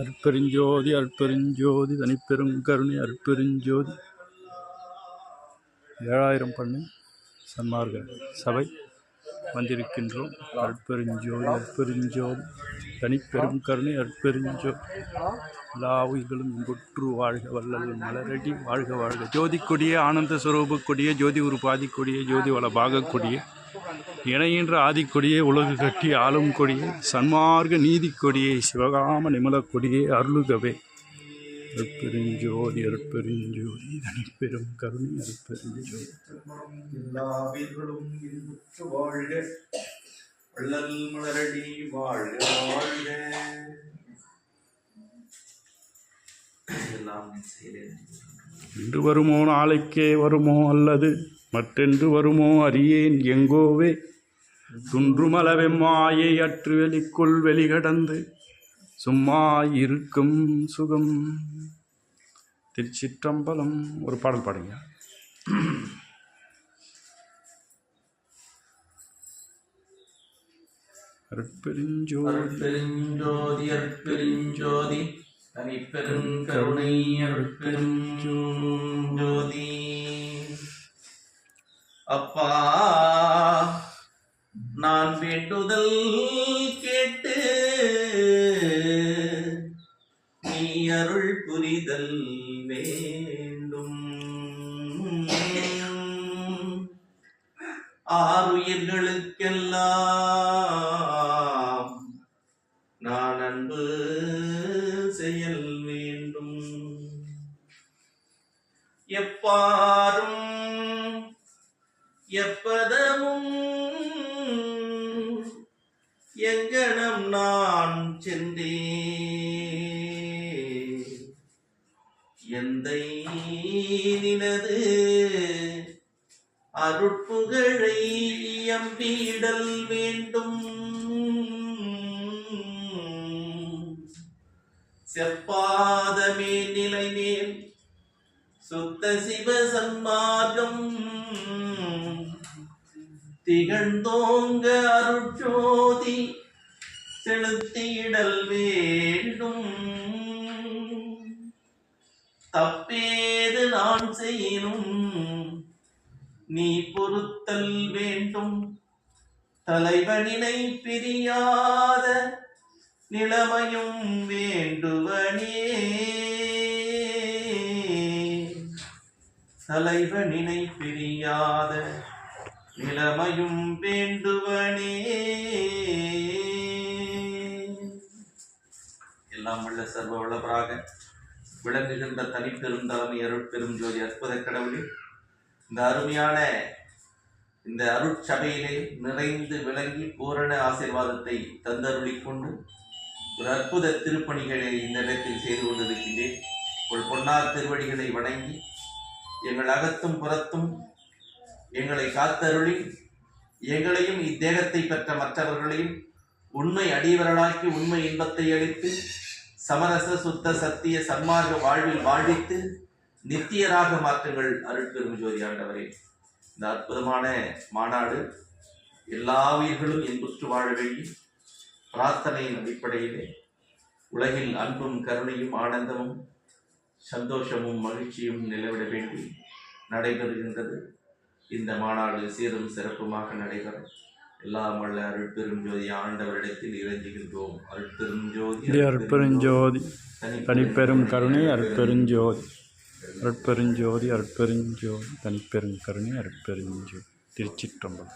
அற்பெருஞ்சோதி அற்பெருஞ்சோதி தனிப்பெரும் கருணை அற்பெருஞ்சோதி. ஏழாயிரம் பண்ணு சன்மார்க்க சபை வந்திருக்கின்றோம். அற்பெருஞ்சோதி அற்பெருஞ்சோதி தனிப்பெரும் கருணை அற்பெருஞ்சோ. எல்லா உயிர்களும் இன்புற்று வாழ்க வல்லல் மலரடி வாழ்க வாழ்க. ஜோதி கொடியே ஆனந்த சுரூப கொடியே ஜோதி உருபாதி கொடியே ஜோதி வள பாகக்கொடியே இணையின்ற ஆதிக்கொடியே உலகு கட்டி ஆளும் கொடியே சன்மார்க்க நீதி கொடியே சிவகாம நிமல கொடியே அருளுகவே. அற்பெருஞ்சோதி அற்பெருஞ்சோதி தனிப்பெரும் கருணை வள்ளல் மலரடி வாழ்க வாழ்க. செய்தேன் இன்று வருமோ நாளைக்கே வருமோ அல்லது மற்றென்று வருமோ அறியேன் எங்கோவே? துன்றுமலவெம்மாயை அற்று வெளிக்குள் வெளிகடந்து சும்மா இருக்கும் சுகம். திருச்சிற்றம்பலம் ஒரு பாடல் பாடுங்க. அற்பெருஞ்சோதி அருட்பெருஞ்சோதி தனிப்பெருங்கருணை தனிப்பெரும் அப்பா நான் வேண்டுதல் கேட்டு நீ அருள் புரிதல் வேண்டும். ஆறுயிர்களுக்கெல்லாம் நான் அன்பு செயல் வேண்டும். எப்பாரும் எப்பதமும் எங்கனம் நான் சென்றே எந்தை நினது அருட்புகழை எம்பிடல் வேண்டும். செப்பா சிவ சன்மார்க்கம் திகழ்ந்தோங்க அருட்சோதி செலுத்திடல் வேண்டும். தப்பேது நான் செய்யணும் நீ பொறுத்தல் வேண்டும். தலைவனினை பிரியாத நிலைமையும் வேண்டுவனே. தலைவனினை பிரியாத நிலைமையும் வேண்டுவனே. எல்லாம் உள்ள சர்வ வளவராக விளங்குகின்ற தனிப்பெருந்தலைமை அருட்பெரும் ஜோதி அற்புத கடவுளே இந்த அருமையான இந்த அருட்சபையிலே நிறைந்து விளங்கி பூரண ஆசீர்வாதத்தை தந்தருளிக்கொண்டு ஒரு அற்புத திருப்பணிகளை இந்த இடத்தில் செய்து கொண்டிருக்கின்றேன். ஒரு பொன்னார் திருவடிகளை வணங்கி எங்கள் அகத்தும் புறத்தும் எங்களை காத்தருளி எங்களையும் இத்தேகத்தை பெற்ற மற்றவர்களையும் உண்மை அடிவரலாக்கி உண்மை இன்பத்தை அளித்து சமரச சுத்த சத்திய சன்மார்க்க வாழ்வில் வாழ்வித்து நித்தியராக மாற்றுங்கள் அருட்பெரும் ஜோதி ஆண்டவரே. இந்த அற்புதமான மாநாடு எல்லா உயிர்களும் இன்புற்று வாழ வேண்டி பிரார்த்தனையின் அடிப்படையிலே உலகில் அன்பும் கருணையும் ஆனந்தமும் சந்தோஷமும் மகிழ்ச்சியும் நிலவிட வேண்டி நடைபெறுகின்றது. இந்த மாநாடு சீரும் சிறப்புமாக நடைபெறும். எல்லாம் வல்ல அருட்பெரும் ஜோதி ஆண்டவரிடத்தில் இறைஞ்சுகின்றோம் அருட்பெரும் ஜோதி அற்பெருஞ்சோதி தனிப்பெரும் கருணை அற்பெருஞ்சோதி அற்பெருஞ்சோதி அற்பெருஞ்சோதி தனிப்பெரும் கருணை அற்பெருஞ்சோதி திருச்சிற்றம்பலம்.